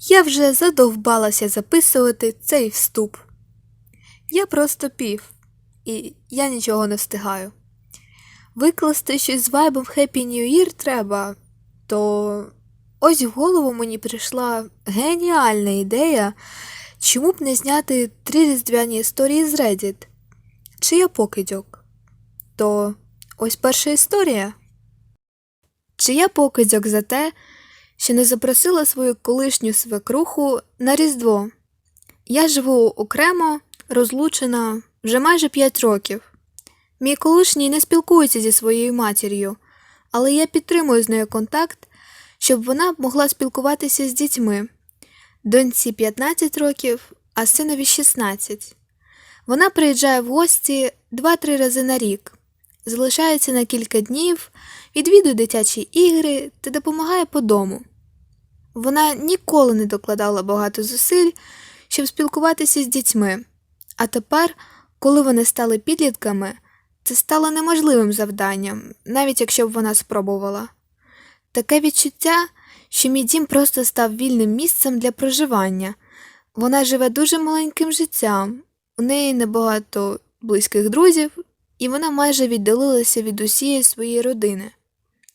Я вже задовбалася записувати цей вступ. Я просто пів, і я нічого не встигаю. Викласти щось з вайбом Happy New Year треба, то ось в голову мені прийшла геніальна ідея, чому б не зняти три різдвяні історії з Reddit. Чи я покидьок? То ось перша історія. Чи я покидьок за те, що не запросила свою колишню свекруху на Різдво. Я живу окремо, розлучена вже майже 5 років. Мій колишній не спілкується зі своєю матір'ю, але я підтримую з нею контакт, щоб вона могла спілкуватися з дітьми. Доньці 15 років, а синові 16. Вона приїжджає в гості 2-3 рази на рік, залишається на кілька днів, відвідує дитячі ігри та допомагає по дому. Вона ніколи не докладала багато зусиль, щоб спілкуватися з дітьми, а тепер, коли вони стали підлітками, це стало неможливим завданням, навіть якщо б вона спробувала. Таке відчуття, що мій дім просто став вільним місцем для проживання. Вона живе дуже маленьким життям, у неї небагато близьких друзів, і вона майже віддалилася від усієї своєї родини.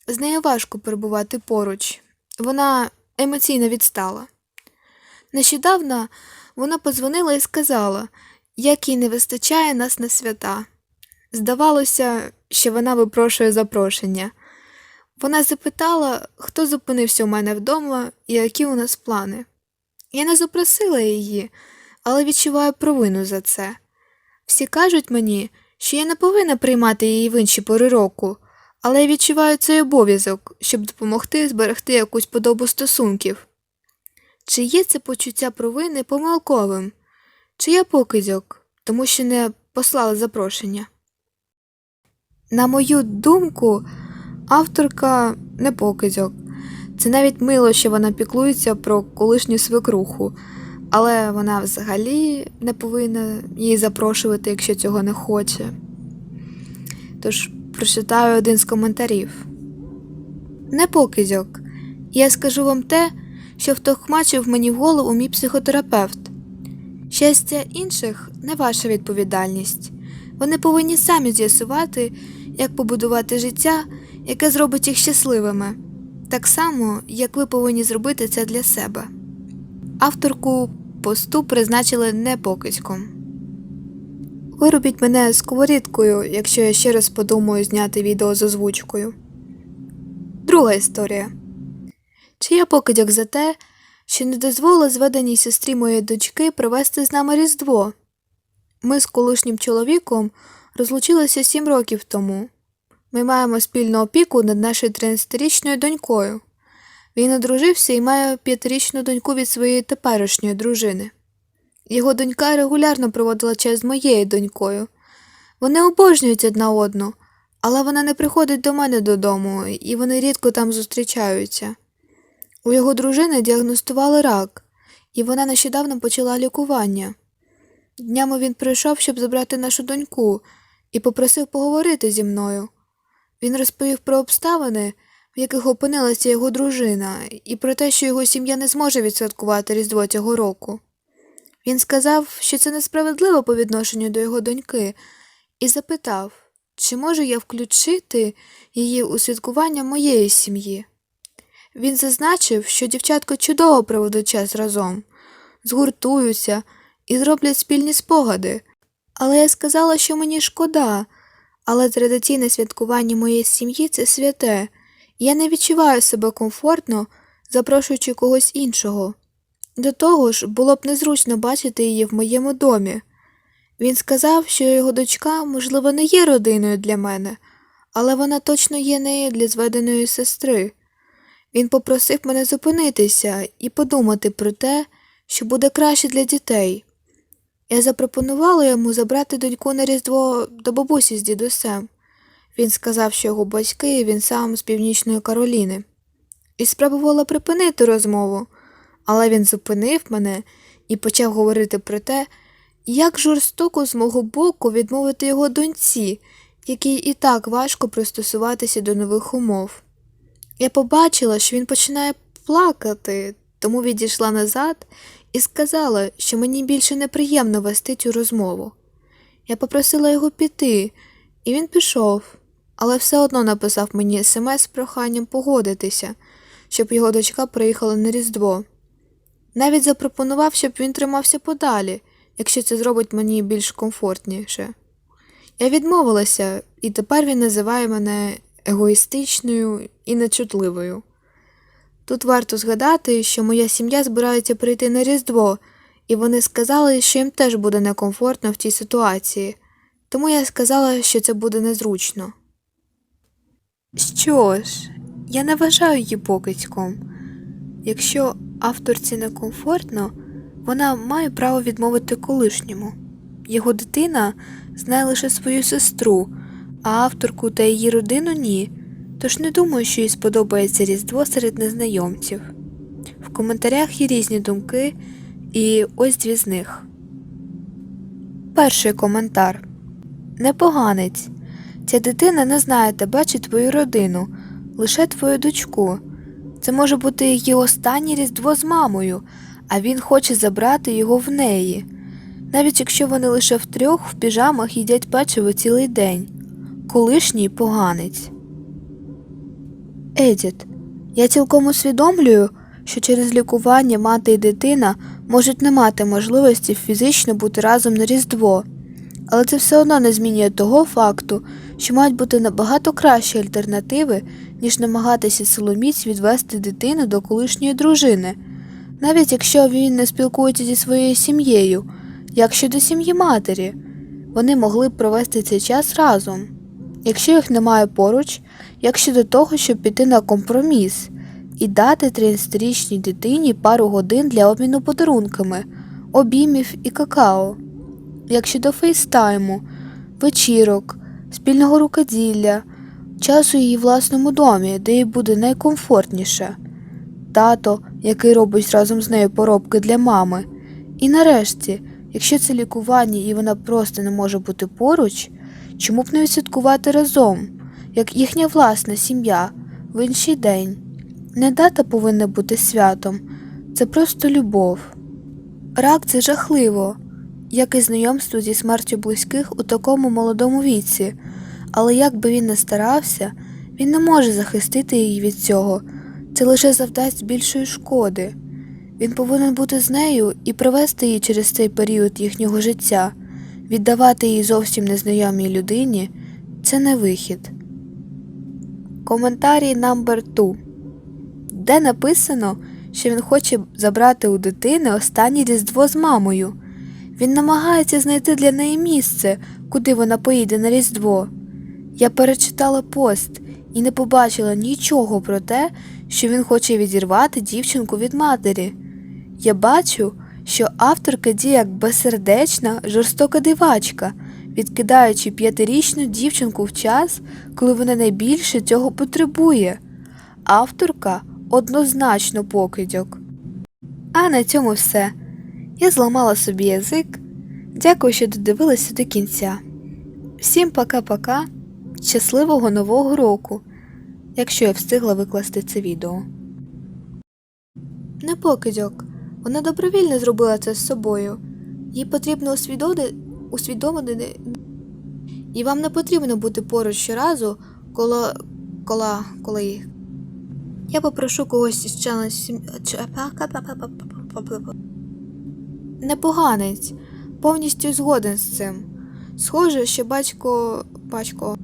З нею важко перебувати поруч. Вона емоційно відстала. Нещодавно вона подзвонила і сказала, як їй не вистачає нас на свята. Здавалося, що вона випрошує запрошення. Вона запитала, хто зупинився у мене вдома і які у нас плани. Я не запросила її, але відчуваю провину за це. Всі кажуть мені, що я не повинна приймати її в інші пори року, але я відчуваю цей обов'язок, щоб допомогти зберегти якусь подобу стосунків. Чи є це почуття провини помилковим? Чи я покидьок, тому що не послала запрошення? На мою думку, авторка не покидьок. Це навіть мило, що вона піклується про колишню свекруху, але вона взагалі не повинна її запрошувати, якщо цього не хоче. Тож прочитаю один з коментарів. Не покидьок. Я скажу вам те, що втохмачив мені в голову мій психотерапевт. Щастя інших не ваша відповідальність. Вони повинні самі з'ясувати, як побудувати життя, яке зробить їх щасливими, так само, як ви повинні зробити це для себе. Авторку посту призначили не покидьком. Виробіть мене сковорідкою, якщо я ще раз подумаю зняти відео з озвучкою. Друга історія. Чи я покидьок за те, що не дозволила зведеній сестрі моєї дочки провести з нами Різдво? Ми з колишнім чоловіком розлучилися сім років тому. Ми маємо спільну опіку над нашою 13-річною донькою. Він одружився і має п'ятирічну доньку від своєї теперішньої дружини. Його донька регулярно проводила час з моєю донькою. Вони обожнюють одна одну, але вона не приходить до мене додому, і вони рідко там зустрічаються. У його дружини діагностували рак, і вона нещодавно почала лікування. Днями він прийшов, щоб забрати нашу доньку, і попросив поговорити зі мною. Він розповів про обставини, в яких опинилася його дружина, і про те, що його сім'я не зможе відсвяткувати Різдво цього року. Він сказав, що це несправедливо по відношенню до його доньки, і запитав, чи можу я включити її у святкування моєї сім'ї. Він зазначив, що дівчатка чудово проведуть час разом, згуртуються і зроблять спільні спогади. Але я сказала, що мені шкода, але традиційне святкування моєї сім'ї це святе, я не відчуваю себе комфортно, запрошуючи когось іншого. До того ж, було б незручно бачити її в моєму домі. Він сказав, що його дочка, можливо, не є родиною для мене, але вона точно є нею для зведеної сестри. Він попросив мене зупинитися і подумати про те, що буде краще для дітей. Я запропонувала йому забрати доньку на Різдво до бабусі з дідусем. Він сказав, що його батьки він сам з Північної Кароліни, і спробувала припинити розмову, але він зупинив мене і почав говорити про те, як жорстоко з мого боку відмовити його доньці, якій і так важко пристосуватися до нових умов. Я побачила, що він починає плакати, тому відійшла назад і сказала, що мені більше неприємно вести цю розмову. Я попросила його піти, і він пішов, але все одно написав мені смс з проханням погодитися, щоб його дочка приїхала на Різдво. Навіть запропонував, щоб він тримався подалі, якщо це зробить мені більш комфортніше. Я відмовилася, і тепер він називає мене егоїстичною і нечутливою. Тут варто згадати, що моя сім'я збирається прийти на Різдво, і вони сказали, що їм теж буде некомфортно в цій ситуації, тому я сказала, що це буде незручно. Що ж, я не вважаю її покидьком. Якщо авторці некомфортно, вона має право відмовити колишньому. Його дитина знає лише свою сестру, а авторку та її родину ні, тож не думаю, що їй сподобається Різдво серед незнайомців. В коментарях є різні думки, і ось дві з них. Перший коментар Непоганець. Ця дитина не знає тебе чи твою родину, лише твою дочку. Це може бути її останнє різдво з мамою, а він хоче забрати його в неї. Навіть якщо вони лише втрьох в піжамах їдять печиво цілий день. Колишній поганець. Едіт. Я цілком усвідомлюю, що через лікування мати і дитина можуть не мати можливості фізично бути разом на Різдво, але це все одно не змінює того факту, що мають бути набагато кращі альтернативи, ніж намагатися силоміць відвести дитину до колишньої дружини, навіть якщо він не спілкується зі своєю сім'єю, як щодо сім'ї матері, вони могли б провести цей час разом. Якщо їх немає поруч, як щодо того, щоб піти на компроміс і дати 13-річній дитині пару годин для обміну подарунками, обіймів і какао, як щодо фейстайму, вечірок, спільного рукоділля, часу її власному домі, де їй буде найкомфортніше, тато, який робить разом з нею поробки для мами. І нарешті, якщо це лікування і вона просто не може бути поруч, чому б не відсвяткувати разом, як їхня власна сім'я, в інший день? Не дата повинна бути святом, це просто любов. Рак це жахливо, як і знайомство зі смертю близьких у такому молодому віці, але як би він не старався, він не може захистити її від цього, це лише завдасть більшої шкоди. Він повинен бути з нею і провести її через цей період їхнього життя, віддавати її зовсім незнайомій людині це не вихід. Коментарій number 2 де написано, що він хоче забрати у дитини останнє різдво з мамою. Він намагається знайти для неї місце, куди вона поїде на різдво. Я перечитала пост і не побачила нічого про те, що він хоче відірвати дівчинку від матері. Я бачу, що авторка діє як безсердечна, жорстока дивачка, відкидаючи п'ятирічну дівчинку в час, коли вона найбільше цього потребує. Авторка однозначно покидьок. А на цьому все. Я зламала собі язик. Дякую, що додивилися до кінця. Всім пока-пока, щасливого нового року, якщо я встигла викласти це відео. Не покидьок. Вона добровільно зробила це з собою. Їй потрібно усвідомити, і вам не потрібно бути поруч щоразу, коли, коли, коли. Я попрошу когось із члена сім... ч- Непоганець, повністю згоден з цим. Схоже, що батько. батько.